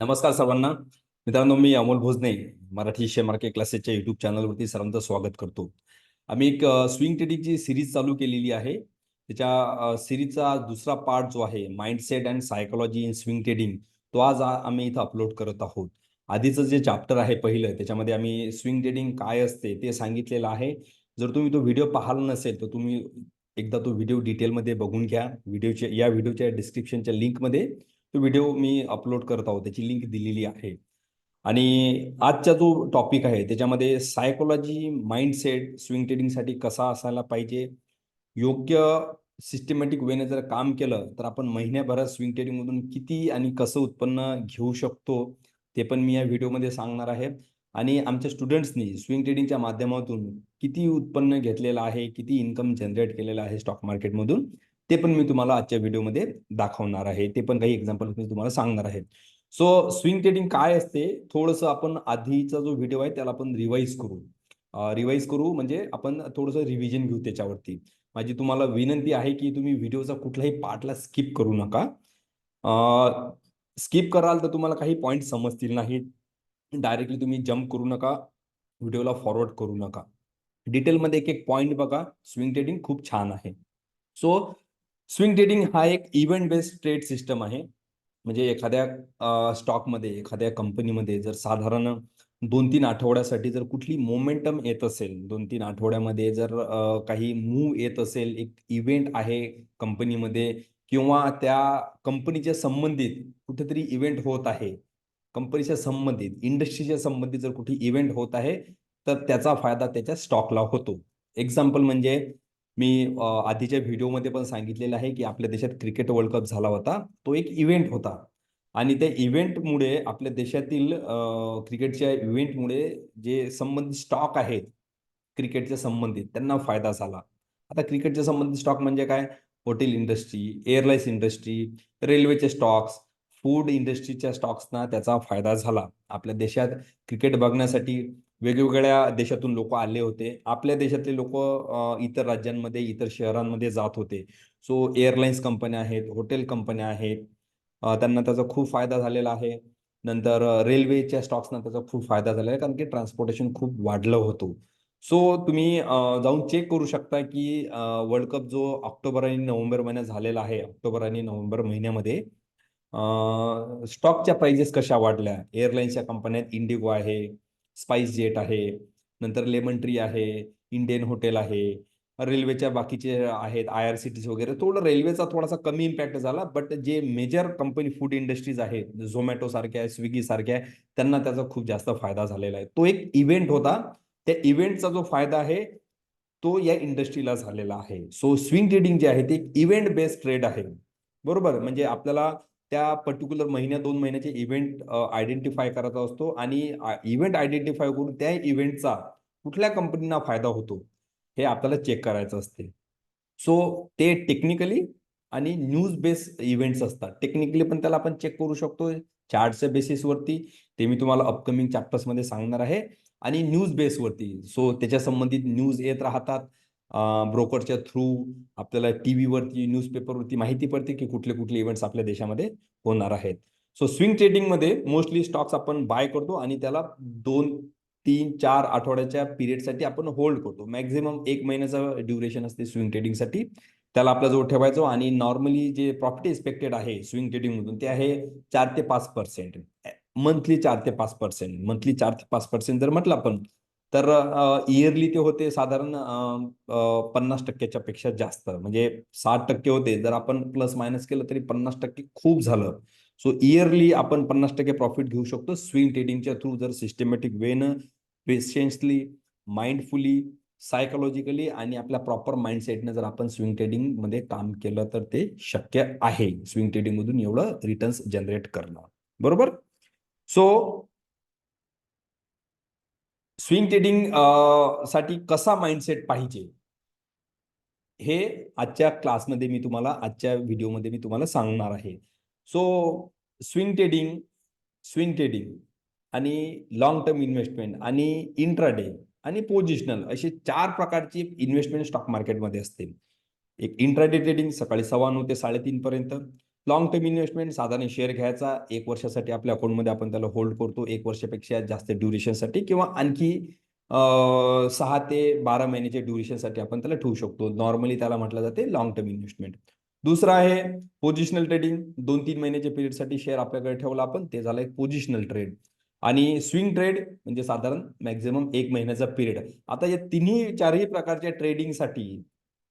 नमस्कार सर्वांना. मित्रांनो मी अमोल भोजने मराठी शेअर मार्केट क्लासेसच्या युट्यूब चॅनलवरती सर्वांचं स्वागत करतो. आम्ही एक स्विंग ट्रेडिंगची सिरीज चालू केलेली आहे. त्याच्या सिरीजचा दुसरा पार्ट जो आहे mindset and psychology in swing trading तो आज आम्ही इथं अपलोड करत आहोत. आधीचं जे चॅप्टर आहे पहिलं त्याच्यामध्ये आम्ही स्विंग ट्रेडिंग काय असते ते सांगितलेलं आहे. जर तुम्ही तो व्हिडिओ पाहिला नसेल तर तुम्ही एकदा तो व्हिडिओ डिटेलमध्ये बघून घ्या. व्हिडिओच्या या व्हिडिओच्या डिस्क्रिप्शनच्या लिंकमध्ये तो व्हिडिओ मी अपलोड करत आहोत. त्याची लिंक दिलेली आहे. आणि आजचा जो टॉपिक आहे त्याच्यामध्ये सायकोलॉजी माइंडसेट स्विंग ट्रेडिंगसाठी कसा असायला पाहिजे? योग्य सिस्टमॅटिक वेने जर काम केलं तर आपण महिन्याभरात स्विंग ट्रेडिंगमधून किती आणि कसं उत्पन्न घेऊ शकतो ते पण मी या व्हिडिओमध्ये सांगणार आहे. आणि आमच्या स्टुडंट्सनी स्विंग ट्रेडिंगच्या माध्यमातून किती उत्पन्न घेतलेलं आहे किती इन्कम जनरेट केलेलं आहे स्टॉक मार्केटमधून ते पण मी तुम्हाला आजच्या व्हिडिओमध्ये दाखवणार आहे. ते पण काही एक्झाम्पल मी तुम्हाला सांगणार आहे. सो स्विंग ट्रेडिंग काय असते? थोडंसं आपण आधीचा जो व्हिडिओ आहे त्याला आपण रिवाईज करू. रिवाईज करू म्हणजे आपण थोडंसं रिव्हिजन घेऊ त्याच्यावरती. माझी तुम्हाला विनंती आहे की तुम्ही व्हिडिओचा कुठल्याही पार्टला स्किप करू नका. स्किप कराल तर तुम्हाला काही पॉईंट समजतील नाही. डायरेक्टली तुम्ही जम्प करू नका. व्हिडिओला फॉरवर्ड करू नका. डिटेलमध्ये एक एक पॉईंट बघा. स्विंग ट्रेडिंग खूप छान आहे. सो स्विंग ट्रेडिंग हा एक इव्हेंट बेस्ड ट्रेड सिस्टम आहे. म्हणजे एखाद्या स्टॉकमध्ये एखाद्या कंपनीमध्ये जर साधारण दोन तीन आठवड्यासाठी जर कुठली मोमेंटम येत असेल दोन तीन आठवड्यामध्ये जर काही मूव येत असेल एक इव्हेंट आहे कंपनीमध्ये किंवा त्या कंपनीच्या संबंधित कुठेतरी इव्हेंट होत आहे कंपनीच्या संबंधित इंडस्ट्रीच्या संबंधित जर कुठे इव्हेंट होत आहे तर त्याचा फायदा त्याच्या स्टॉकला होतो. एक्झाम्पल म्हणजे मी आधीच्या व्हिडिओमध्ये पण सांगितलेलं आहे की आपल्या देशात क्रिकेट वर्ल्ड कप झाला होता. तो एक इव्हेंट होता. आणि त्या इव्हेंटमुळे आपल्या देशातील क्रिकेटच्या इव्हेंटमुळे जे संबंधित स्टॉक आहेत क्रिकेटच्या संबंधित त्यांना फायदा झाला. आता क्रिकेटच्या संबंधित स्टॉक म्हणजे काय? हॉटेल इंडस्ट्री एअरलाईन्स इंडस्ट्री रेल्वेचे स्टॉक्स फूड इंडस्ट्रीच्या स्टॉक्सना त्याचा फायदा झाला. आपल्या देशात क्रिकेट बघण्यासाठी वेगवेगळ्या देशातून लोक आले होते. आपल्या देशातले लोक इतर राज्यांमध्ये इतर शहरांमध्ये जात होते. सो एअरलाईन्स कंपन्या आहेत हॉटेल कंपन्या आहेत. त्यांना त्याचा खूप फायदा झालेला आहे. नंतर रेल्वेच्या स्टॉक्सना त्याचा खूप फायदा झालेला आहे कारण की ट्रान्सपोर्टेशन खूप वाढलं होतं. सो तुम्ही जाऊन चेक करू शकता की वर्ल्ड कप जो ऑक्टोबर आणि नोव्हेंबर महिन्यात झालेला आहे ऑक्टोबर आणि नोव्हेंबर महिन्यामध्ये स्टॉकच्या प्राइजेस कशा वाढल्या? एअरलाईन्सच्या कंपन्यात इंडिगो आहे. स्पाइस जेट आहे नंतर लेमन ट्री आहे इंडियन हॉटेल आहे रेल्वेच्या बाकीचे आहेत आय आर सी टी वगैरे. थोडं रेल्वेचा थोडासा कमी इम्पॅक्ट झाला बट जे मेजर कंपनी फूड इंडस्ट्रीज आहेत झोमॅटो सारख्या आहे स्विगी सारख्या आहे त्यांना त्याचा खूप जास्त फायदा झालेला आहे. तो एक इव्हेंट होता. त्या इव्हेंटचा जो फायदा आहे तो या इंडस्ट्रीला झालेला आहे. सो स्विंग ट्रेडिंग जे आहे ते एक इव्हेंट बेस्ड ट्रेड आहे. बरोबर? म्हणजे आपल्याला त्या पर्टिक्युलर महिन्या दोन महिन्याचे इव्हेंट आयडेंटिफाय करायचा असतो आणि इव्हेंट आयडेंटिफाय करून त्या इव्हेंटचा कुठल्या कंपनीना फायदा होतो हे आपल्याला चेक करायचं असते. सो ते टेक्निकली आणि न्यूज बेस इव्हेंट्स असतात. टेक्निकली पण त्याला आपण चेक करू शकतो चार्टच्या बेसिसवरती ते मी तुम्हाला अपकमिंग चॅप्टर्समध्ये सांगणार आहे. आणि न्यूज बेसवरती सो त्याच्या संबंधित न्यूज येत राहतात. ब्रोकरच्या थ्रू आपल्याला टी व्हीवरती न्यूजपेपरवरती माहिती पडते की कुठले कुठले इव्हेंट्स आपल्या देशामध्ये होणार आहेत. सो स्विंग ट्रेडिंगमध्ये मोस्टली स्टॉक्स आपण बाय करतो आणि त्याला दोन तीन चार आठवड्याच्या पिरियडसाठी आपण होल्ड करतो. मॅक्झिमम एक महिन्याचं ड्युरेशन असते स्विंग ट्रेडिंगसाठी. त्याला आपल्याजवळ ठेवायचो आणि नॉर्मली जे प्रॉफिट एक्सपेक्टेड आहे स्विंग ट्रेडिंगमधून ते आहे चार ते पाच पर्सेंट मंथली चार ते पाच पर्सेंट मंथली चार ते पाच पर्सेंट जर म्हटलं आपण तर इयरली ते होते साधारण पन्नास टक्क्याच्या पेक्षा जास्त. म्हणजे साठ टक्के होते. जर आपण प्लस मायनस केलं तरी पन्नास टक्के खूप झालं. सो इयरली आपण पन्नास टक्के प्रॉफिट घेऊ शकतो. स्विंग ट्रेडिंगच्या थ्रू जर सिस्टमॅटिक वेनं पेशन्सली माइंडफुली सायकोलॉजिकली आणि आपल्या प्रॉपर माइंडसेटने जर आपण स्विंग ट्रेडिंगमध्ये काम केलं तर ते शक्य आहे. स्विंग ट्रेडिंग मधून एवढं रिटर्न्स जनरेट करणं. बरोबर? सो स्विंग ट्रेडिंगसाठी कसा माइंडसेट पाहिजे? हे आजच्या क्लासमध्ये मी तुम्हाला आजच्या व्हिडिओमध्ये मी तुम्हाला सांगणार आहे. So swing trading swing trading आणि लॉंग टर्म इन्व्हेस्टमेंट आणि इंट्राडे आणि पोझिशनल असे चार प्रकारची इन्व्हेस्टमेंट स्टॉक मार्केटमध्ये असते. एक इंट्राडे ट्रेडिंग सकाळी सव्वा नऊ ते साडेतीन पर्यंत लॉंग टर्म इन्व्हेस्टमेंट साधारण शेअर घ्यायचा. एक वर्षासाठी आपल्या अकाउंटमध्ये आपण त्याला होल्ड करतो. एक वर्षापेक्षा जास्त ड्युरेशनसाठी किंवा आणखी सहा ते बारा महिन्याच्या ड्युरेशनसाठी आपण त्याला ठेवू शकतो. नॉर्मली त्याला म्हटलं जाते लॉंग टर्म इन्व्हेस्टमेंट दुसरं आहे पोझिशनल ट्रेडिंग दोन तीन महिन्याच्या पिरियडसाठी शेअर आपल्याकडे ठेवला आपण ते झालं एक पोझिशनल ट्रेड आणि स्विंग ट्रेड म्हणजे साधारण मॅक्झिमम एक महिन्याचा पिरियड आता या तिन्ही चारही प्रकारच्या ट्रेडिंगसाठी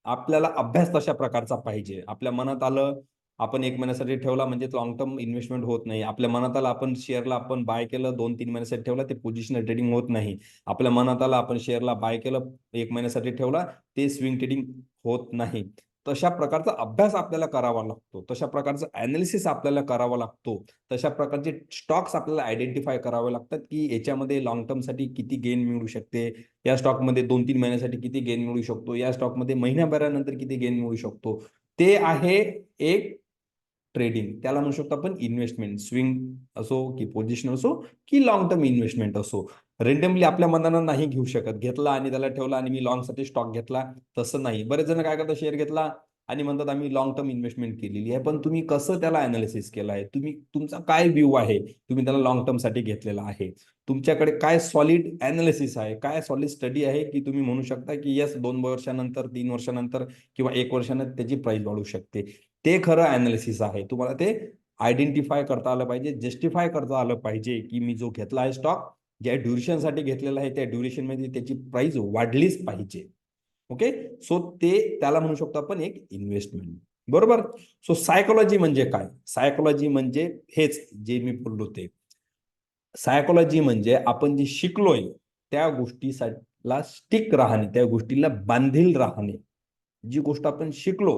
आपल्याला अभ्यास तशा प्रकारचा पाहिजे. आपल्या मनात आलं आपण एक महिन्यासाठी ठेवला म्हणजे लॉंग टर्म इन्व्हेस्टमेंट होत नाही. आपल्या मनात आला आपण शेअरला आपण बाय केलं दोन तीन महिन्यासाठी ठेवला ते पोझिशनल ट्रेडिंग होत नाही. आपल्या मनात आला आपण शेअरला बाय केलं एक महिन्यासाठी ठेवला ते स्विंग ट्रेडिंग होत नाही. तशा प्रकारचा अभ्यास आपल्याला करावा लागतो. तशा प्रकारचं अनालिसिस आपल्याला करावा लागतो. तशा प्रकारचे स्टॉक्स आपल्याला आयडेंटिफाय करावे लागतात की याच्यामध्ये लॉंग टर्मसाठी किती गेन मिळू शकते. या स्टॉकमध्ये दोन तीन महिन्यासाठी किती गेन मिळू शकतो. या स्टॉकमध्ये महिन्याभरानंतर किती गेन मिळू शकतो. ते आहे एक ट्रेडिंग त्याला म्हणू शकतो आपण इन्व्हेस्टमेंट स्विंग असो की पोझिशन असो की लॉंग टर्म इन्व्हेस्टमेंट असो. रेंडमली आपल्या मनानं नाही घेऊ शकत. घेतला आणि त्याला ठेवला आणि मी लॉंगसाठी स्टॉक घेतला तसं नाही. बरेच जण काय करतात? शेअर घेतला आणि म्हणतात आम्ही लॉंग टर्म इन्व्हेस्टमेंट केलेली आहे. पण तुम्ही कसं त्याला अनालिसिस केलं आहे? तुम्ही तुमचा काय व्ह्यू आहे? तुम्ही त्याला लॉंग टर्मसाठी घेतलेला आहे. तुमच्याकडे काय सॉलिड अनालिसिस आहे? काय सॉलिड स्टडी आहे की तुम्ही म्हणू शकता की यस दोन वर्षानंतर तीन वर्षानंतर किंवा एक वर्षानंतर त्याची प्राइस वाढू शकते? ते खरं अनालिसिस आहे. तुम्हाला ते आयडेंटिफाय करता आलं पाहिजे जस्टिफाय करता आलं पाहिजे की मी जो घेतला आहे स्टॉक ज्या ड्युरेशनसाठी घेतलेला आहे त्या ड्युरेशनमध्ये त्याची प्राइस वाढलीच पाहिजे. ओके सो ते त्याला म्हणू शकतो आपण एक इन्व्हेस्टमेंट बरोबर? सो सायकोलॉजी म्हणजे काय? सायकोलॉजी म्हणजे हेच जे मी बोललो ते. सायकोलॉजी म्हणजे आपण जे शिकलोय त्या गोष्टीला स्टिक राहणे त्या गोष्टीला बांधील राहणे. जी गोष्ट आपण शिकलो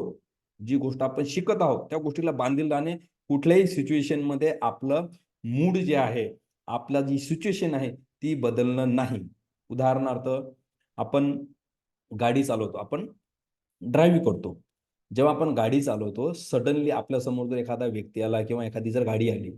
जी गोष्ट आपण शिकत आहोत त्या गोष्टीला बांधील राहणे कुठल्याही सिच्युएशनमध्ये आपलं मूड जे आहे आपला जी सिच्युएशन आहे ती बदलणं नाही. उदाहरणार्थ आपण गाडी चालवतो आपण ड्रायव्हिंग करतो. जेव्हा आपण गाडी चालवतो सडनली आपल्यासमोर जर एखादा व्यक्ती आला किंवा एखादी जर गाडी आली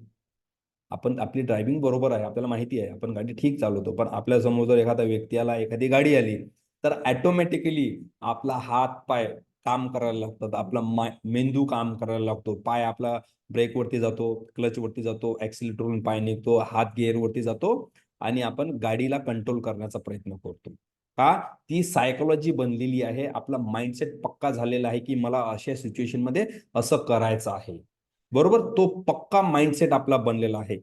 आपण आपली ड्रायव्हिंग बरोबर आहे आपल्याला माहिती आहे आपण गाडी ठीक चालवतो पण आपल्यासमोर जर एखादा व्यक्ती आला एखादी गाडी आली तर ऑटोमॅटिकली आपला हात पाय काम करायला लागतात. आपला मेंदू काम करायला लागतो. पाय आपला ब्रेकवरती जातो क्लचवरती जातो ऍक्सिलेटरवरून पाय निघतो हात गिअरवरती जातो आणि आपण गाडीला कंट्रोल करण्याचा प्रयत्न करतो. का? ती सायकोलॉजी बनलेली आहे. आपला माइंडसेट पक्का झालेला आहे की मला अशा सिच्युएशनमध्ये असं करायचं आहे. बरोबर? तो पक्का माइंडसेट आपला बनलेला आहे.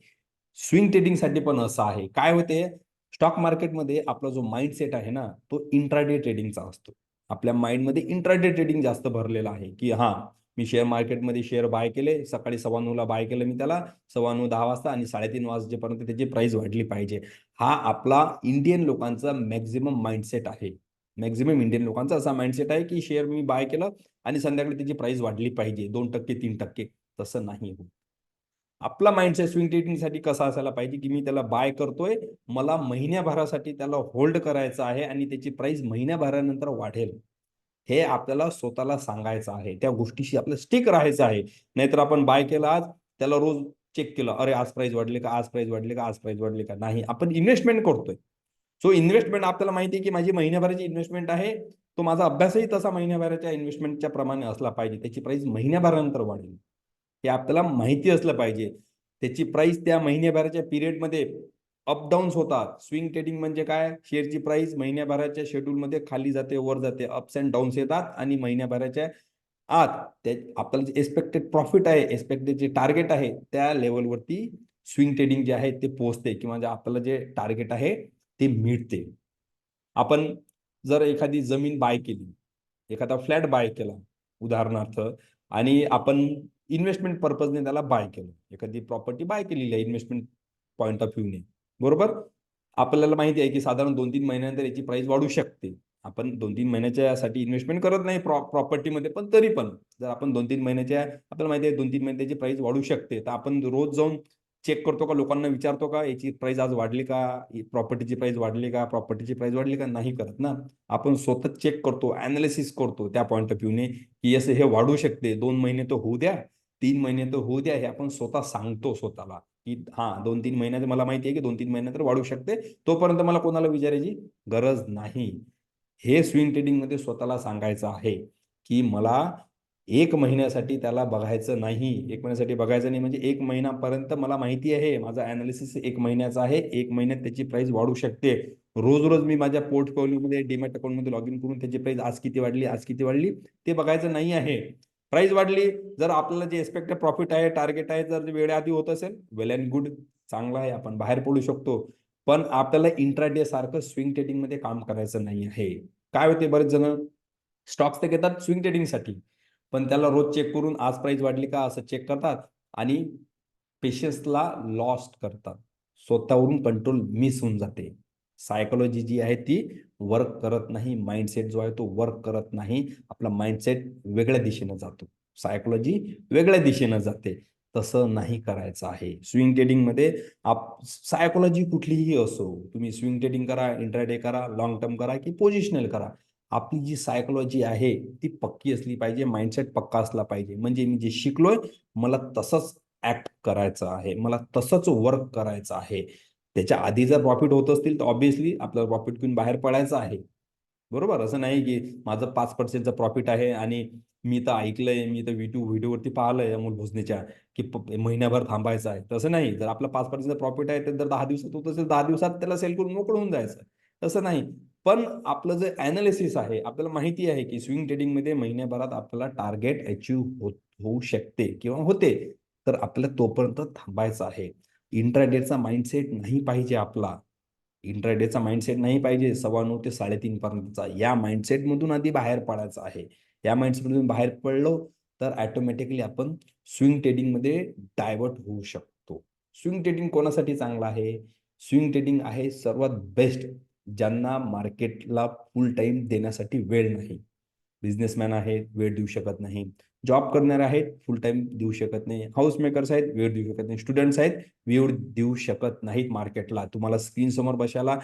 स्विंग ट्रेडिंगसाठी पण असं आहे. काय होते? स्टॉक मार्केटमध्ये आपला जो माइंडसेट आहे ना तो इंट्राडे ट्रेडिंगचा असतो. आपल्या माइंडमध्ये इंट्राडे ट्रेडिंग जास्त भरलेलं आहे. की हा मी शेअर मार्केटमध्ये शेअर बाय केले सकाळी सव्वा नऊला बाय केलं मी त्याला सव्वा नऊ दहा वाजता आणि साडेतीन वाजेपर्यंत त्याची प्राइस वाढली पाहिजे. हा आपला इंडियन लोकांचा मॅक्झिमम माइंडसेट आहे. मॅक्झिमम इंडियन लोकांचा असा माइंडसेट आहे की शेअर मी बाय केलं आणि संध्याकाळी त्याची प्राइस वाढली पाहिजे. दोन टक्के तीन टक्के तसं नाही होत. आपला माइंडसेट स्विंग ट्रेडिंगसाठी कसा असायला पाहिजे की मी त्याला बाय करतोय मला महिन्याभरासाठी त्याला होल्ड करायचं आहे आणि त्याची प्राइस महिन्याभरानंतर वाढेल. हे आपल्याला स्वतःला सांगायचं आहे. त्या गोष्टीशी आपलं स्टिक राहायचं आहे. नाहीतर आपण बाय केलं आज त्याला रोज चेक केलं अरे आज प्राइस वाढले का? आज प्राइस वाढले का? आज प्राइस वाढले का? नाही आपण इन्व्हेस्टमेंट करतोय. सो इन्व्हेस्टमेंट आपल्याला माहिती आहे की माझी महिन्याभराची इन्व्हेस्टमेंट आहे. तो माझा अभ्यासही तसा महिन्याभराच्या इन्व्हेस्टमेंटच्या प्रमाणे असला पाहिजे. त्याची प्राइस महिन्याभरानंतर वाढेल. हे आपल्याला माहिती असलं पाहिजे. त्याची प्राइस त्या महिन्याभराच्या पिरियडमध्ये अपडाऊन्स होतात. स्विंग ट्रेडिंग म्हणजे काय? शेअरची प्राइस महिन्याभराच्या शेड्यूलमध्ये खाली जाते वर जाते. अप्स अँड डाऊन्स येतात आणि महिन्याभराच्या आत ते आपल्याला जे एक्सपेक्टेड प्रॉफिट आहे एक्सपेक्टेड जे टार्गेट आहे त्या लेवलवरती स्विंग ट्रेडिंग जे आहे ते पोहोचते किंवा जे आपल्याला जे टार्गेट आहे ते मिळते. आपण जर एखादी जमीन बाय केली एखादा फ्लॅट बाय केला उदाहरणार्थ आणि आपण इन्व्हेस्टमेंट पर्पजने त्याला बाय केलं. एखादी प्रॉपर्टी बाय केलेली आहे इन्व्हेस्टमेंट पॉईंट ऑफ व्ह्यूने. बरोबर? आपल्याला माहिती आहे की साधारण दोन तीन महिन्यानंतर याची प्राइस वाढू शकते. आपण दोन तीन महिन्याच्या साठी इन्व्हेस्टमेंट करत नाही प्रॉ प्रॉपर्टीमध्ये पण तरी पण. जर आपण दोन तीन महिन्याच्या आपल्याला माहिती आहे दोन तीन महिन्याची प्राइस वाढू शकते. तर आपण रोज जाऊन चेक करतो का? लोकांना विचारतो का? याची प्राइस आज वाढली का? प्रॉपर्टीची प्राइस वाढली का? प्रॉपर्टीची प्राइस वाढली का? नाही करत ना. आपण स्वतः चेक करतो अनालिसिस करतो त्या पॉईंट ऑफ व्ह्यूने की असं हे वाढू शकते. दोन महिने तर होऊ द्या. तीन महिने तर होऊ द्या हे आपण स्वतः सांगतो स्वतःला. की हा दोन तीन महिन्यात मला माहिती आहे की दोन तीन महिन्यात वाढू शकते. तोपर्यंत मला कोणाला विचारायची गरज नाही. हे स्विंग ट्रेडिंगमध्ये स्वतःला सांगायचं आहे की मला एक महिन्यासाठी त्याला बघायचं नाही. एक महिन्यासाठी बघायचं नाही म्हणजे एक महिन्यापर्यंत मला माहिती आहे माझा अनालिसिस एक महिन्याचा आहे एक महिन्यात त्याची प्राइस वाढू शकते. रोज रोज मी माझ्या पोर्टफोलिओमध्ये डीमॅट अकाउंटमध्ये लॉग इन करून त्याची प्राइस आज किती वाढली आज किती वाढली ते बघायचं नाही आहे. प्राइस वाढली जर आपल्याला जे एक्सपेक्टेड प्रॉफिट आहे टार्गेट आहे जर वेळेआधी होत असेल वेल अँड गुड चांगला आहे आपण बाहेर पडू शकतो. पण आपल्याला इंट्राडे सारखं स्विंग ट्रेडिंगमध्ये काम करायचं नाही आहे. काय होते बरेच जण? स्टॉक्स ते घेतात स्विंग ट्रेडिंगसाठी पण त्याला रोज चेक करून आज प्राइस वाढली का असं चेक करतात आणि पेशन्सला लॉस्ट करतात. स्वतःवरून कंट्रोल मिस होऊन जाते. सायकोलॉजी जी आहे ती वर्क करत नाही माइंडसेट जो आहे तो वर्क करत नाही आपला माइंडसेट वेगळ्या दिशेनं जातो. सायकोलॉजी वेगळ्या दिशेनं जाते. तसं नाही करायचं आहे. स्विंग ट्रेडिंगमध्ये आप सायकोलॉजी कुठलीही असो तुम्ही स्विंग ट्रेडिंग करा इंट्राडे करा लॉंग टर्म करा की पोझिशनल करा. आपली जी सायकोलॉजी आहे ती पक्की असली पाहिजे माइंडसेट पक्का असला पाहिजे. म्हणजे मी जे शिकलोय मला तसंच ऍक्ट करायचं आहे. मला तसंच वर्क करायचं आहे. त्याच्या आधी जर प्रॉफिट होत असतील तर ऑब्व्हियसली आपल्याला प्रॉफिट घेऊन बाहेर पडायचं आहे. बरोबर? असं नाही की माझं पाच पर्सेंटचं प्रॉफिट आहे आणि मी तर ऐकलंय मी तर व्हिडिओ व्हिडिओवरती पाहिलंय अमोल भोसनेच्या की महिन्याभर थांबायचं आहे. तसं नाही. जर आपलं पाच पर्सेंटचं प्रॉफिट आहे तर जर दहा दिवसात होत असेल दहा दिवसात त्याला सेल करून मोकळं होऊन जायचं. तसं नाही. पण आपलं जे अनालिसिस आहे आपल्याला माहिती आहे की स्विंग ट्रेडिंगमध्ये महिन्याभरात आपल्याला टार्गेट अचीव होत होऊ शकते किंवा होते. तर आपल्याला तोपर्यंत थांबायचं आहे. इंट्राडेचा माइंडसेट नाही पाहिजे आपला. इंट्राडेचा माइंडसेट नाही पाहिजे सव्वा नऊ ते साडेतीन पर्यंतचा. या माइंडसेटमधून आधी बाहेर पडायचं आहे. या माइंडसेटमधून बाहेर पडलो तर ॲटोमॅटिकली आपण स्विंग ट्रेडिंगमध्ये डायव्हर्ट होऊ शकतो. स्विंग ट्रेडिंग कोणासाठी चांगलं आहे? स्विंग ट्रेडिंग आहे सर्वात बेस्ट ज्यांना मार्केटला फुल टाईम देण्यासाठी वेळ नाही. बिझनेसमॅन आहेत वेळ देऊ शकत नाही. जॉब करणारे आहेत फुल टाइम देऊ शकत नाही. हाऊस मेकर्स आहेत वेळ देऊ शकत नाही. स्टुडंट्स आहेत वेळ देऊ शकत नाहीत मार्केटला तुम्हाला स्क्रीन समोर बसायला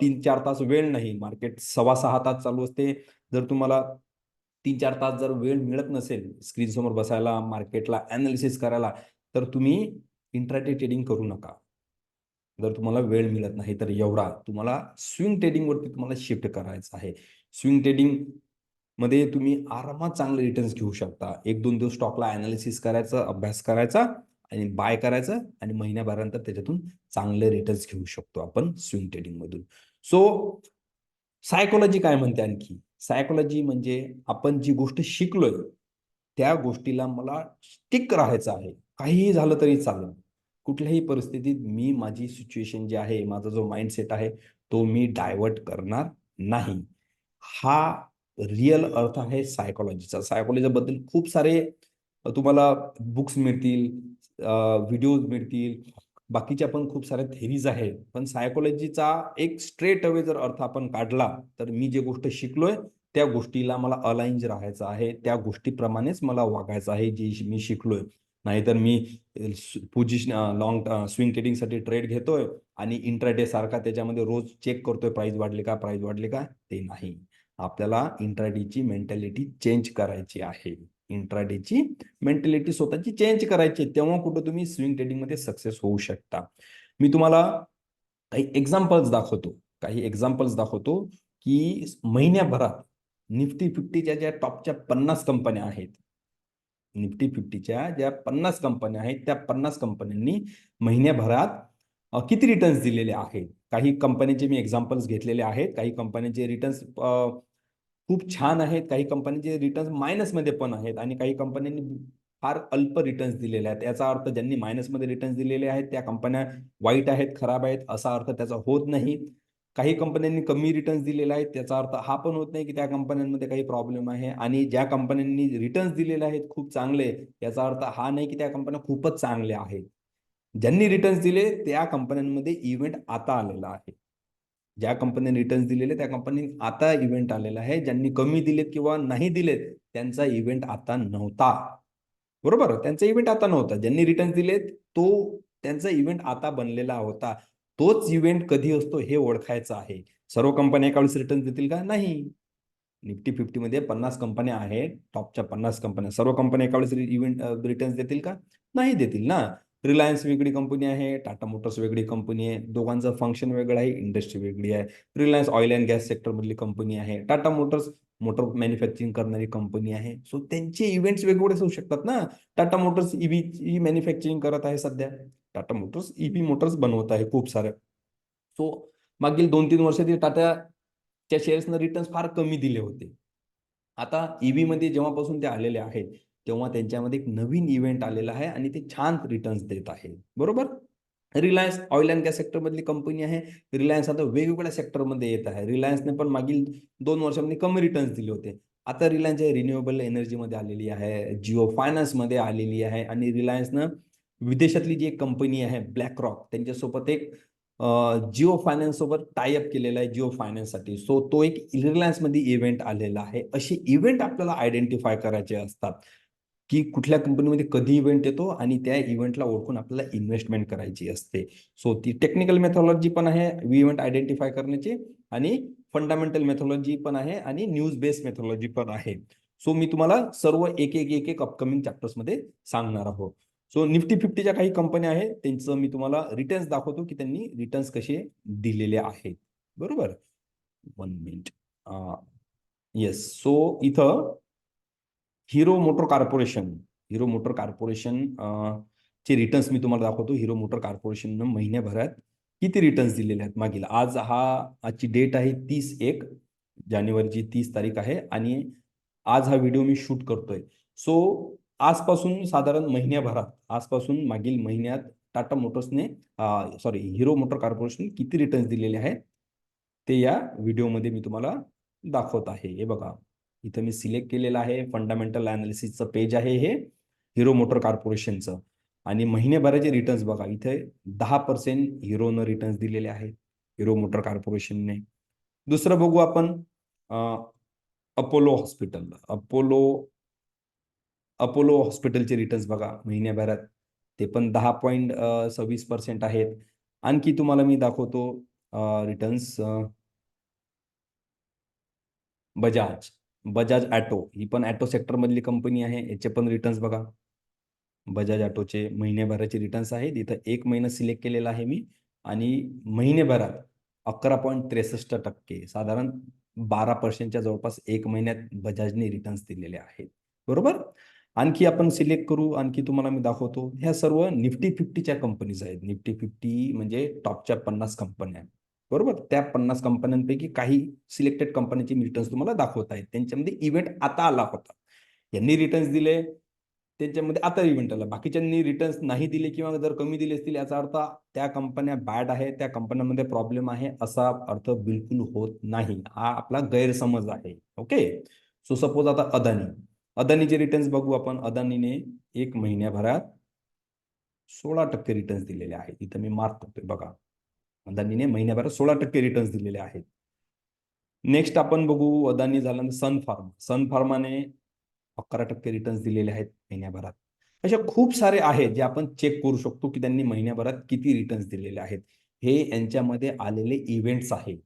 तीन चार तास वेळ नाही. मार्केट सव्वा सहा तास चालू असते. जर तुम्हाला तीन चार तास जर वेळ मिळत नसेल स्क्रीन समोर बसायला मार्केटला अनालिसिस करायला तर तुम्ही इंट्राटे ट्रेडिंग करू नका. जर तुम्हाला वेळ मिळत नाही तर एवढा. तुम्हाला स्विंग ट्रेडिंगवरती तुम्हाला शिफ्ट करायचं आहे. स्विंग ट्रेडिंग मध्ये तुम्ही आरामात चांगले रिटर्न्स घेऊ शकता. एक दोन दिवस स्टॉकला अनालिसिस करायचा अभ्यास करायचा आणि बाय करायचं आणि महिन्याभरानंतर त्याच्यातून चांगले रिटर्न्स घेऊ शकतो आपण स्विंग ट्रेडिंग मधून. सो सायकोलॉजी काय म्हणते आणखी? सायकोलॉजी म्हणजे आपण जी गोष्ट शिकलोय त्या गोष्टीला मला स्टिक राहायचं आहे. काहीही झालं तरी चालेल. कुठल्याही परिस्थितीत मी माझी सिच्युएशन जी आहे माझा जो माइंडसेट आहे तो मी डायव्हर्ट करणार नाही. हा रिअल अर्थ आहे सायकोलॉजीचा सायकोलॉजीबद्दल खूप सारे तुम्हाला बुक्स मिळतील व्हिडिओज मिळतील. बाकीच्या पण खूप साऱ्या थेरीज आहेत. पण सायकोलॉजीचा एक स्ट्रेट अवे जर अर्थ आपण काढला तर मी जे गोष्ट शिकलोय त्या गोष्टीला मला अलाइंज राहायचं आहे. त्या गोष्टीप्रमाणेच मला वागायचं आहे जी मी शिकलोय. नाहीतर मी पोझिशन लॉंग स्विंग ट्रेडिंगसाठी ट्रेड घेतोय आणि इंट्राडे सारखा त्याच्यामध्ये रोज चेक करतोय प्राइस वाढले का प्राइस वाढले का ते नाही. आपल्याला इंट्राडेची मेंटॅलिटी चेंज करायची आहे. इंट्राडेची मेंटॅलिटी स्वतःची चेंज करायची तेव्हा कुठं तुम्ही स्विंग ट्रेडिंगमध्ये सक्सेस होऊ शकता. मी तुम्हाला काही एक्झाम्पल्स दाखवतो. काही एक्झाम्पल्स दाखवतो की महिन्याभरात निफ्टी फिफ्टीच्या ज्या टॉपच्या पन्नास कंपन्या आहेत निफ्टी फिफ्टीच्या ज्या पन्नास कंपन्या आहेत त्या पन्नास कंपन्यांनी महिन्याभरात किती रिटर्न्स दिलेले आहेत? काही कंपन्यांचे मी एक्झाम्पल्स घेतलेले आहेत. काही कंपन्यांचे रिटर्न्स खूप छान आहेत. काही कंपन्यांचे रिटर्न्स मायनसमध्ये पण आहेत आणि काही कंपन्यांनी फार अल्प रिटर्न्स दिलेले आहेत. याचा अर्थ ज्यांनी मायनसमध्ये रिटर्न्स दिलेले आहेत त्या कंपन्या वाईट आहेत खराब आहेत असा अर्थ त्याचा होत नाही. काही कंपन्यांनी कमी रिटर्न्स दिलेले आहेत त्याचा अर्थ हा पण होत नाही की त्या कंपन्यांमध्ये काही प्रॉब्लेम आहे आणि ज्या कंपन्यांनी रिटर्न्स दिलेले आहेत खूप चांगले याचा अर्थ हा नाही की त्या कंपन्या खूपच चांगल्या आहेत. ज्यांनी रिटर्न्स दिले त्या कंपन्यांमध्ये इव्हेंट आता आलेला आहे. ज्या कंपनीने रिटर्न्स दिलेले त्या कंपनी आता इव्हेंट आलेला आहे. ज्यांनी कमी दिलेत किंवा नाही दिलेत त्यांचा इव्हेंट आता नव्हता. बरोबर? त्यांचा इव्हेंट आता नव्हता. ज्यांनी रिटर्न्स दिलेत तो त्यांचा इव्हेंट आता बनलेला होता. तोच इव्हेंट कधी असतो हे ओळखायचं आहे. सर्व कंपन्या एका वेळेस रिटर्न देतील का? नाही. निफ्टी फिफ्टी मध्ये पन्नास कंपन्या आहेत टॉपच्या पन्नास कंपन्या सर्व कंपन्या एका वेळेस इव्हेंट रिटर्न्स देतील का? नाही देतील ना. रिलायन्स वेगळी कंपनी आहे टाटा मोटर्स वेगळी कंपनी आहे दोघांचं फंक्शन वेगळं आहे इंडस्ट्री वेगळी आहे. Reliance oil and gas sector मधली कंपनी आहे. टाटा मोटर्स मोटर मॅन्युफॅक्चरिंग करणारी कंपनी आहे. सो त्यांचे इव्हेंट्स वेगवेगळे होऊ शकतात ना. टाटा मोटर्स ईव्ही मॅन्युफॅक्चरिंग करत आहे सध्या. टाटा मोटर्स ईव्ही मोटर्स बनवत आहे खूप सारे. सो मागील दोन तीन वर्षातील टाटाच्या शेअर्सनं रिटर्न्स फार कमी दिले होते. आता ईव्ही मध्ये जेव्हापासून ते आलेले आहेत तेव्हा त्यांच्यामध्ये एक नवीन इव्हेंट आलेला आहे आणि ते छान रिटर्न्स देत आहे बरोबर? रिलायन्स ऑइल अँड गॅस सेक्टरमधली कंपनी आहे. रिलायन्स आता वेगवेगळ्या सेक्टरमध्ये येत आहे. रिलायन्सने पण मागील दोन वर्षांमध्ये कमी रिटर्न्स दिले होते. आता रिलायन्स रिन्युएबल एनर्जीमध्ये आलेली आहे. जिओ फायनान्समध्ये आलेली आहे. आणि रिलायन्सनं विदेशातली जी एक कंपनी आहे ब्लॅक रॉक त्यांच्यासोबत एक जिओ फायनान्स सोबत टायअप केलेला आहे जिओ फायनान्ससाठी सो तो एक रिलायन्समध्ये इव्हेंट आलेला आहे. असे इव्हेंट आपल्याला आयडेंटिफाय करायचे असतात. की कुठल्या कंपनीमध्ये कधी इव्हेंट येतो आणि त्या इव्हेंटला ओळखून आपल्याला इन्व्हेस्टमेंट करायची असते. सो ती टेक्निकल मेथॉलॉजी पण आहे इव्हेंट आयडेंटिफाय करण्याची आणि फंडामेंटल मेथॉलॉजी पण आहे आणि न्यूज बेस्ड मेथॉलॉजी पण आहे. सो मी तुम्हाला सर्व एक एक एक एक अपकमिंग चॅप्टर्समध्ये सांगणार आहोत. सो निफ्टी फिफ्टीच्या काही कंपन्या आहेत त्यांचं मी तुम्हाला रिटर्न्स दाखवतो की त्यांनी रिटर्न्स कसे दिलेले आहेत. बरोबर? वन मिनिट येस सो इथं hero motor corporation hero motor corporation चे रिटर्न्स मी तुम्हाला दाखवतो. हिरो मोटर कॉर्पोरेशननं महिन्याभरात किती रिटर्न्स दिलेले आहेत? मागील आज हा आजची डेट आहे तीस एक जानेवारीची तीस तारीख आहे आणि आज हा व्हिडिओ मी शूट करतोय. सो आजपासून साधारण महिन्याभरात आजपासून मागील महिन्यात टाटा मोटर्सने सॉरी हिरो मोटर कॉर्पोरेशन किती रिटर्न्स दिलेले आहेत? ते या व्हिडिओमध्ये मी तुम्हाला दाखवत आहे. हे बघा. इथं मी सिलेक्ट केलेलं आहे. फंडामेंटल अनालिसिसचं पेज आहे हे. हिरो मोटर कॉर्पोरेशनचं आणि महिनेभराचे रिटर्न्स बघा. इथे दहा पर्सेंट हिरोनं रिटर्न्स दिलेले आहेत. हिरो मोटर कॉर्पोरेशनने दुसरं बघू आपण अपोलो हॉस्पिटल अपोलो अपोलो हॉस्पिटलचे रिटर्न्स बघा. महिन्याभरात. ते पण दहा पॉईंट सव्वीस पर्सेंट आहेत. आणखी तुम्हाला मी दाखवतो रिटर्न्स बजाज. बजाज ॲटो ही पण ॲटो सेक्टरमधली कंपनी आहे. याचे पण रिटर्न्स बघा. बजाज ॲटोचे महिन्याभराचे रिटर्न्स आहेत. इथं एक महिना सिलेक्ट केलेला आहे मी. आणि महिनेभरात अकरा पॉईंट त्रेसष्ट टक्के साधारण बारा पर्सेंटच्या जवळपास एक महिन्यात बजाजने रिटर्न्स दिलेले आहेत. बरोबर? आणखी आपण सिलेक्ट करू. आणखी तुम्हाला मी दाखवतो. ह्या सर्व निफ्टी फिफ्टीच्या कंपनीज आहेत. निफ्टी फिफ्टी म्हणजे टॉपच्या पन्नास कंपन्या बरोबर? त्या पन्नास कंपन्यांपैकी काही सिलेक्टेड कंपन्यांचे रिटर्न्स तुम्हाला दाखवत आहेत. त्यांच्यामध्ये इव्हेंट आता आला होता. यांनी रिटर्न्स दिले. त्यांच्यामध्ये आता इव्हेंट आला. बाकीच्यांनी रिटर्न्स नाही दिले किंवा जर कमी दिले असतील याचा अर्थ त्या कंपन्या बॅड आहे त्या कंपन्यांमध्ये प्रॉब्लेम आहे असा अर्थ बिलकुल होत नाही. हा आपला गैरसमज आहे. ओके सो सपोज आता अदानी. अदानीचे रिटर्न्स बघू आपण. अदानीने एक महिन्याभरात सोळा टक्के रिटर्न्स दिलेले आहेत. इथं मी मार्क करतोय. बघा. अदानीने महिन्याभरात सोळा टक्के रिटर्न्स दिलेले आहेत. नेक्स्ट आपण बघू अदानी झाल्यानंतर सन फार्मा सन फार्माने अकरा टक्के रिटर्न्स दिलेले आहेत महिन्याभरात. अशा खूप सारे आहेत जे आपण चेक करू शकतो की त्यांनी महिन्याभरात किती रिटर्न्स दिलेले आहेत. हे यांच्यामध्ये आलेले इव्हेंट्स आहेत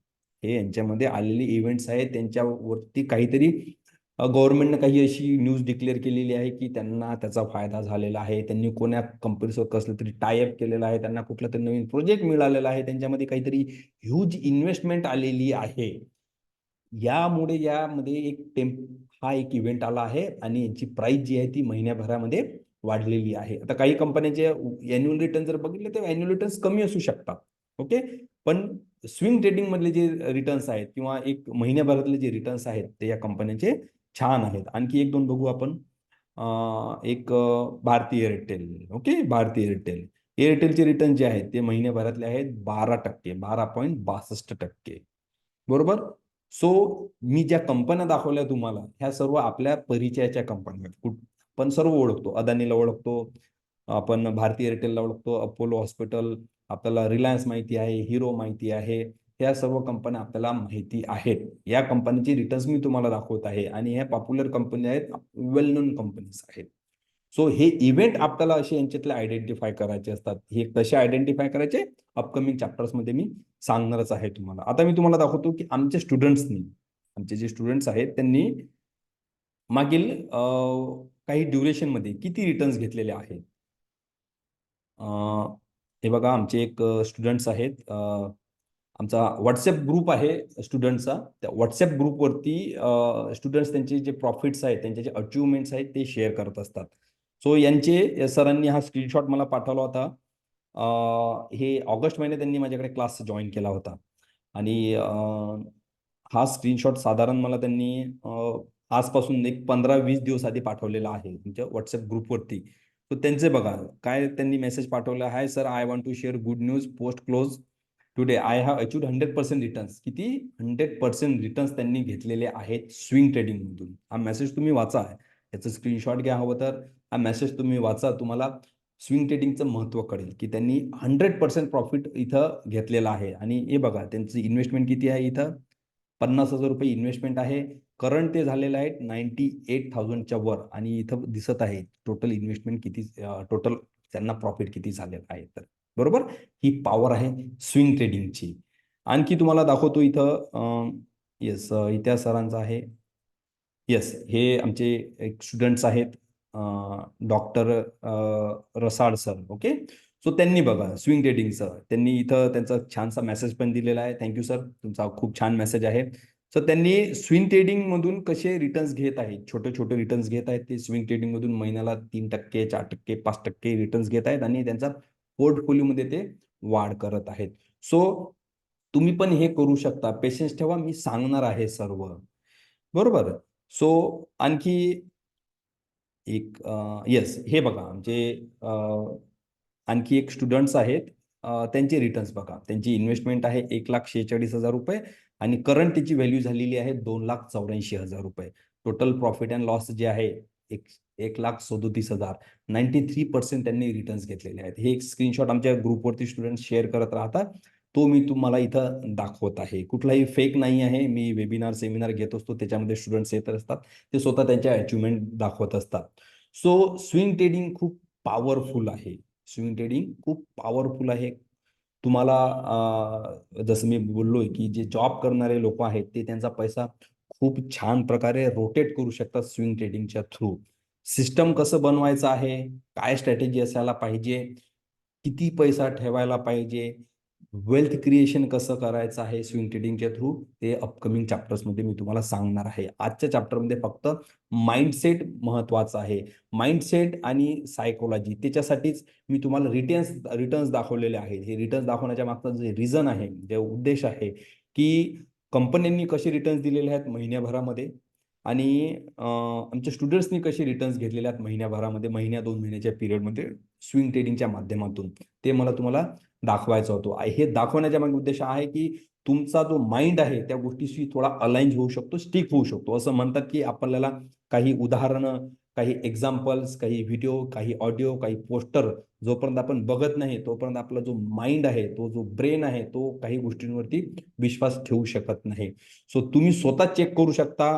हे यांच्यामध्ये आलेले इव्हेंट्स आहेत. त्यांच्यावरती काहीतरी गव्हर्नमेंटनं काही अशी न्यूज डिक्लेअर केलेली आहे की त्यांना त्याचा फायदा झालेला आहे त्यांनी कोण्या कंपनीसोबत कसलं तरी टायअप केलेलं आहे त्यांना कुठला तरी नवीन प्रोजेक्ट मिळालेला आहे त्यांच्यामध्ये काहीतरी ह्यूज इन्व्हेस्टमेंट आलेली आहे. यामुळे यामध्ये एक टेम्प हा एक इव्हेंट आला आहे आणि यांची प्राइस जी आहे ती महिन्याभरामध्ये वाढलेली आहे. आता काही कंपन्यांचे अॅन्युअल रिटर्न जर बघितले तर अॅन्युअल रिटर्न्स कमी असू शकतात ओके पण स्विंग ट्रेडिंग मधले जे रिटर्न्स आहेत किंवा एक महिन्याभरातले जे रिटर्न्स आहेत ते या कंपन्यांचे छान आहेत. आणखी एक दोन बघू आपण. एक भारती एअरटेल. ओके? भारती एअरटेल. एअरटेलचे रिटर्न जे आहेत ते महिन्याभरातले आहेत बारा टक्के बारा पॉईंट बासष्ट टक्के. बरोबर? सो मी ज्या कंपन्या दाखवल्या तुम्हाला ह्या सर्व आपल्या परिचयाच्या कंपन्या आहेत. पण सर्व ओळखतो. अदानीला ओळखतो आपण भारती एअरटेलला ओळखतो अपोलो हॉस्पिटल आपल्याला रिलायन्स माहिती आहे हिरो माहिती आहे ह्या सर्व कंपन्या आपल्याला माहिती आहेत. या कंपनीचे रिटर्न्स मी तुम्हाला दाखवत आहे आणि ह्या पॉप्युलर कंपनी आहेत वेल नोन कंपनीज आहेत. सो हे इव्हेंट आपल्याला असे यांच्यातले आयडेंटिफाय करायचे असतात. हे कसे आयडेंटिफाय करायचे? अपकमिंग चॅप्टर्समध्ये मी सांगणारच आहे तुम्हाला. आता मी तुम्हाला दाखवतो की आमच्या स्टुडंट्सनी आमचे जे स्टुडंट्स आहेत त्यांनी मागील काही ड्युरेशनमध्ये किती रिटर्न्स घेतलेले आहेत? हे बघा आमचे एक स्टुडंट्स आहेत आमचा व्हॉट्सअप ग्रुप आहे स्टुडंटचा त्या व्हॉट्सअप ग्रुपवरती स्टुडंट्स त्यांचे जे प्रॉफिट्स आहेत, त्यांचे जे अचिव्हमेंट्स आहेत ते शेअर करत असतात. सो यांचे सरांनी हा स्क्रीनशॉट मला पाठवला होता. हे ऑगस्ट महिन्यात त्यांनी माझ्याकडे क्लास जॉईन केला होता आणि हा स्क्रीनशॉट साधारण मला त्यांनी आजपासून एक 15-20 दिवस आधी पाठवलेला आहे तुमच्या व्हॉट्सअप ग्रुपवरती. तर त्यांचे बघा काय त्यांनी मेसेज पाठवला, "hi sir, I want to share good news post close today. I have achieved 100% returns." किती 100% रिटर्न्स त्यांनी घेतलेले आहेत स्विंग ट्रेडिंगमधून. हा मेसेज तुम्ही वाचा. याचं स्क्रीनशॉट घ्या हवं तर. हा मेसेज तुम्ही वाचा. तुम्हाला स्विंग ट्रेडिंगचं महत्त्व कळेल, की त्यांनी 100% प्रॉफिट इथं घेतलेलं आहे आणि हे बघा त्यांची इन्व्हेस्टमेंट किती आहे इथं ₹50,000 इन्व्हेस्टमेंट आहे. करंट ते झालेलं आहे 98,000च्या वर आणि इथं दिसत आहे टोटल इन्व्हेस्टमेंट किती टोटल त्यांना प्रॉफिट किती झालेलं आहे तर. बरोबर? ही पॉवर आहे स्विंग ट्रेडिंगची. आणखी तुम्हाला दाखवतो इथं येस इतिहास सरांचं आहे. येस, हे आमचे एक स्टुडंट्स आहेत. Doctor Rasal sir. Okay. So त्यांनी बघा स्विंग ट्रेडिंगचं त्यांनी इथं त्यांचा छानसा मेसेज पण दिलेला आहे. Thank you sir. तुमचा खूप छान मेसेज आहे. सो त्यांनी स्विंग ट्रेडिंगमधून कसे रिटर्न्स घेत आहेत, छोटे-छोटे रिटर्न्स घेत आहेत ते स्विंग ट्रेडिंगमधून महिन्याला 3%, 4%, 5% रिटर्न्स घेत आहेत आणि त्यांचा पोर्टफोलिओमध्ये ते वाढ करत आहेत. सो तुम्ही पण हे करू शकता. पेशन्स ठेवा. मी सांगणार आहे सर्व. बरोबर? सो आणखी एक येस हे बघा आमचे आणखी एक स्टुडंट्स आहेत. त्यांचे रिटर्न्स बघा. त्यांची इन्व्हेस्टमेंट आहे ₹1,46,000 आणि करंट त्याची व्हॅल्यू झालेली आहे ₹2,84,000. टोटल प्रॉफिट अँड लॉस जे आहे एक 1,37,000 93% त्यांनी रिटर्न्स घेतलेले आहेत. हे एक स्क्रीनशॉट आमच्या ग्रुपवरती स्टुडंट शेअर करत राहतात. तो मी तुम्हाला इथं दाखवत आहे. कुठलाही फेक नाही आहे. मी वेबिनार, सेमिनार घेत असतो. त्याच्यामध्ये स्टुडंट्स येत असतात. ते स्वतः त्यांच्या अचीवमेंट दाखवत असतात. सो स्विंग ट्रेडिंग खूप पॉवरफुल आहे. स्विंग ट्रेडिंग खूप पॉवरफुल आहे. तुम्हाला जसं मी बोललोय, की जे जॉब करणारे लोक आहेत ते त्यांचा पैसा खूप छान प्रकारे रोटेट करू शकतात स्विंग ट्रेडिंगच्या थ्रू. सिस्टम कसं बनवायचं आहे, काय स्ट्रॅटेजी असायला पाहिजे, किती पैसा ठेवायला पाहिजे, वेल्थ क्रिएशन कसं करायचं आहे स्विंग ट्रेडिंगच्या थ्रू ते अपकमिंग चॅप्टर्समध्ये मी तुम्हाला सांगणार आहे. आजच्या चॅप्टरमध्ये फक्त माइंडसेट महत्त्वाचा आहे. माइंडसेट आणि सायकोलॉजी त्याच्यासाठीच मी तुम्हाला रिटर्न्स रिटर्न्स दाखवलेले आहेत. हे रिटर्न्स दाखवण्याच्या मागचं जे रिझन आहे, जे उद्देश आहे, की कंपन्यांनी कसे रिटर्न्स दिलेले आहेत महिन्याभरामध्ये आणि आमच्या स्टुडंट्सनी कसे रिटर्न्स घेतलेले आहेत महिन्याभरामध्ये, महिन्या दोन महिन्याच्या पिरियडमध्ये स्विंग ट्रेडिंगच्या माध्यमातून. ते मला तुम्हाला दाखवायचा होतो हे दाखवण्याच्या मागे उद्देश आहे, की तुमचा जो माइंड आहे त्या गोष्टीशी थोडा अलाइन होऊ शकतो, स्टिक होऊ शकतो. असं म्हणतात, की आपल्याला काही उदाहरणं, काही एक्झाम्पल्स, काही व्हिडिओ, काही ऑडिओ, काही पोस्टर जोपर्यंत आपण बघत नाही, तोपर्यंत आपला जो माइंड आहे, तो जो ब्रेन आहे, तो काही गोष्टींवरती विश्वास ठेवू शकत नाही. सो तुम्ही स्वतः चेक करू शकता.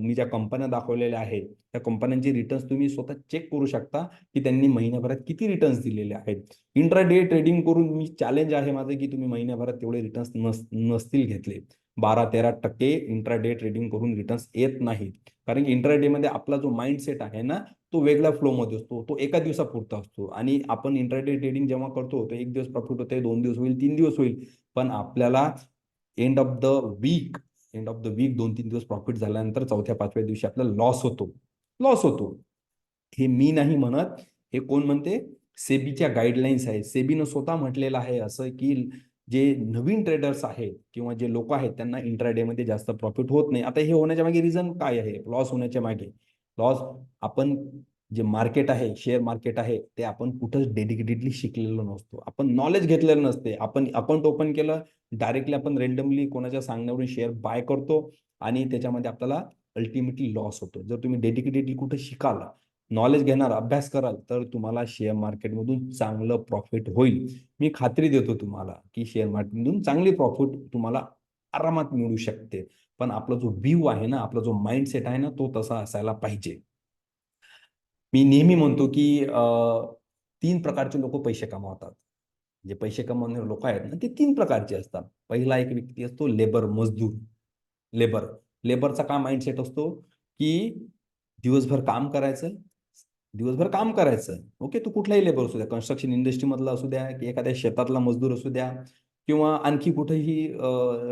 मी ज्या कंपन्या दाखवलेल्या आहेत, त्या कंपन्यांचे रिटर्न्स तुम्ही स्वतः चेक करू शकता, की त्यांनी महिन्याभरात किती रिटर्न्स दिलेले आहेत. इंट्राडे ट्रेडिंग करून मी चॅलेंज आहे माझं, की तुम्ही महिन्याभरात तेवढे रिटर्न्स नस नसतील घेतले. 12-13% इंट्राडे ट्रेडिंग करून रिटर्न्स येत नाहीत. कारण की इंट्राडेमध्ये आपला जो माइंडसेट आहे ना, तो वेगळ्या फ्लोमध्ये असतो. तो एका दिवसापुरता असतो आणि आपण इंट्राडे ट्रेडिंग जेव्हा करतो, तर एक दिवस प्रॉफिट होते, दोन दिवस होईल, तीन दिवस होईल. पण आपल्याला end of the week end of the week 2-3 दिवस प्रॉफिट झाल्यानंतर 4थ्या-5व्या दिवशी आपल्याला लॉस होतो. लॉस होतो. हे मी नाही म्हणत. हे कोण म्हणते? सेबीच्या गाईडलाईन्स आहेत. सेबीनं स्वतः म्हटलेलं आहे असं, की जे नवीन ट्रेडर्स आहेत किंवा जे लोक आहेत त्यांना इंट्राडेमध्ये जास्त प्रॉफिट होत नाही. आता हे होण्याच्या मागे रिझन काय आहे? लॉस होण्याच्या मागे. लॉस आपण जे मार्केट आहे, शेअर मार्केट आहे, ते आपण कुठंच डेडिकेटेडली शिकलेलो नसतो. आपण नॉलेज घेतलेलं नसते. आपण अकाउंट ओपन केलं, डायरेक्टली आपण रेंडमली कोणाच्या सांगण्यावरून शेअर बाय करतो आणि त्याच्यामध्ये आपल्याला अल्टिमेटली लॉस होतो. जर तुम्ही डेडिकेटेडली कुठं शिकाल, नॉलेज घेणार, अभ्यास कराल, तर तुम्हाला शेअर मार्केटमधून चांगलं प्रॉफिट होईल. मी खात्री देतो तुम्हाला, की शेअर मार्केटमधून चांगली प्रॉफिट तुम्हाला आरामात मिळू शकते. पण आपला जो व्ह्यू आहे ना, आपला जो माइंडसेट आहे ना, तो तसा असायला पाहिजे. मी नेहमी म्हणतो, की तीन प्रकारचे लोक पैसे कमावतात. जे पैसे कमावणारे लोक आहेत ना, ते तीन प्रकारचे असतात. पहिला एक व्यक्ती असतो लेबर, मजदूर. लेबर. लेबरचा काय माइंडसेट असतो, की दिवसभर काम करायचं, दिवसभर काम करायचं. ओके. तू कुठलाही लेबर असू द्या. कन्स्ट्रक्शन इंडस्ट्रीमधला असू द्या, की एखाद्या शेतातला मजदूर असू द्या, किंवा आणखी कुठेही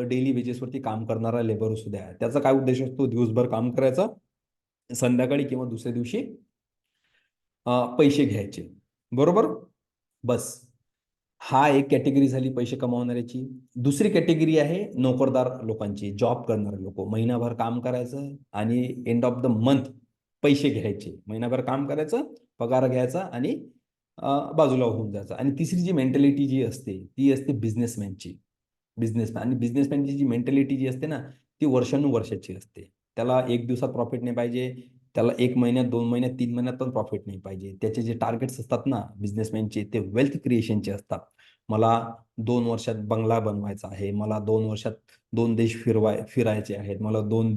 डेली वेजेसवरती काम करणारा लेबर असू द्या त्याचा काय उद्देश असतो दिवसभर काम करायचा संध्याकाळी किंवा दुसऱ्या दिवशी पैसे घ्यायचे बरोबर बस हा एक कॅटेगरी झाली पैसे कमावणाऱ्याची दुसरी कॅटेगरी आहे नोकरदार लोकांची जॉब करणारे लोक महिनाभर काम करायचं आणि एंड ऑफ द मंथ पैसे घ्यायचे. महिनाभर काम करायचं पगार घ्यायचा आणि बाजूला होऊन जायचं. आणि तिसरी जी मेंटॅलिटी जी असते ती असते बिझनेसमॅनची बिझनेसमॅन आणि बिझनेसमॅनची जी मेंटॅलिटी जी असते ना ती वर्षानुवर्षाची असते. त्याला एक दिवसात प्रॉफिट नाही पाहिजे त्याला एक महिन्यात दोन महिन्यात तीन महिन्यात पण प्रॉफिट नाही पाहिजे. त्याचे जे टार्गेट्स असतात ना बिझनेसमॅनचे ते वेल्थ क्रिएशनचे असतात. मला दोन वर्षात बंगला बनवायचा आहे. मला दोन वर्षात दोन देश फिरवाय फिरायचे आहेत. मला दोन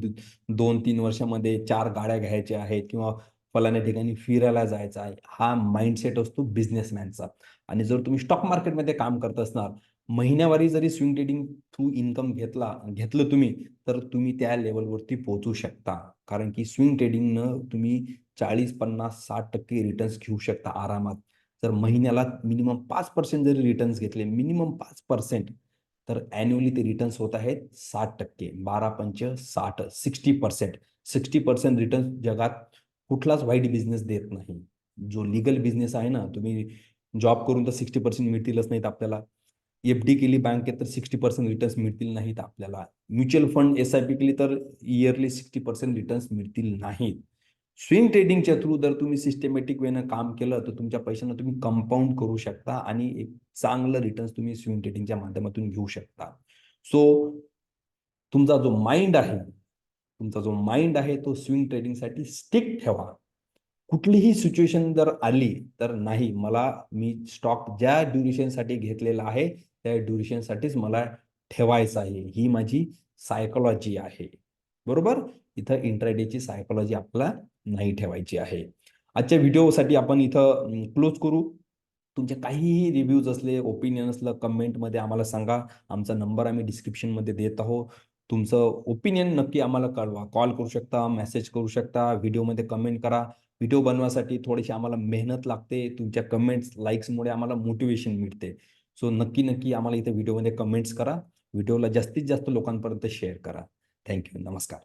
दोन तीन वर्षामध्ये चार गाड्या घ्यायच्या आहेत किंवा फलाने ठिकाणी फिरायला जायचं आहे. हा माइंडसेट असतो बिझनेसमॅनचा आणि जर तुम्ही स्टॉक मार्केटमध्ये काम करत असणार महिन्यावारी जरी स्विंग ट्रेडिंग थ्रू इन्कम घेतला घेतलं तुम्ही तर तुम्ही त्या लेवलवरती पोहोचू शकता. कारण की स्विंग ट्रेडिंगनं तुम्ही चाळीस पन्नास साठ टक्के रिटर्न्स घेऊ शकता आरामात. जर महिन्याला मिनिमम पाच पर्सेंट जरी रिटर्न्स घेतले मिनिमम पाच पर्सेंट तर ॲन्युअली ते रिटर्न्स होत आहेत साठ टक्के बारा पंच साठ sixty percent sixty percent returns जगात कुठलाच वाईट बिझनेस देत नाही. जो लिगल बिझनेस आहे ना तुम्ही जॉब करून तर सिक्स्टी पर्सेंट मिळतीलच नाहीत आपल्याला. एफ डी केली बँकेत तर सिक्स्टी पर्सेंट रिटर्न्स मिळतील नाहीत आपल्याला. Mutual fund S I P केली तर इयरली सिक्स्टी पर्सेंट रिटर्न्स मिळतील नाहीत. स्विंग ट्रेडिंगच्या थ्रू जर तुम्ही सिस्टमॅटिक वेनं काम केलं तर तुमच्या पैशांना तुम्ही कंपाऊंड करू शकता आणि एक चांगलं रिटर्न्स तुम्ही स्विंग ट्रेडिंगच्या माध्यमातून घेऊ शकता. सो तुमचा जो माइंड आहे तुमचा जो माइंड आहे तो स्विंग ट्रेडिंगसाठी स्टिक ठेवा. कुठलीही सिच्युएशन जर आली तर नाही मला मी स्टॉक ज्या ड्युरेशनसाठी घेतलेला आहे त्या ड्युरेशनसाठीच मला ठेवायचं आहे. ही माझी सायकोलॉजी आहे. बरोबर? इथं इंट्राडेची सायकोलॉजी आपला नाही ठेवायची आहे. आजच्या व्हिडिओसाठी आपण इथं क्लोज करू. तुमचे काहीही रिव्ह्यूज असले ओपिनियन असलं कमेंटमध्ये आम्हाला सांगा. आमचा नंबर आम्ही डिस्क्रिप्शनमध्ये देत आहोत. तुमचं ओपिनियन नक्की आम्हाला कळवा. कॉल करू शकता मेसेज करू शकता व्हिडिओमध्ये कमेंट करा. व्हिडिओ बनवासाठी थोडीशी आम्हाला मेहनत लागते. तुमच्या कमेंट्स लाईक्समुळे आम्हाला मोटिवेशन मिळते. सो नक्की नक्की आम्हाला इथे व्हिडिओमध्ये कमेंट्स करा. व्हिडिओला जास्तीत जास्त लोकांपर्यंत शेअर करा. थँक्यू नमस्कार.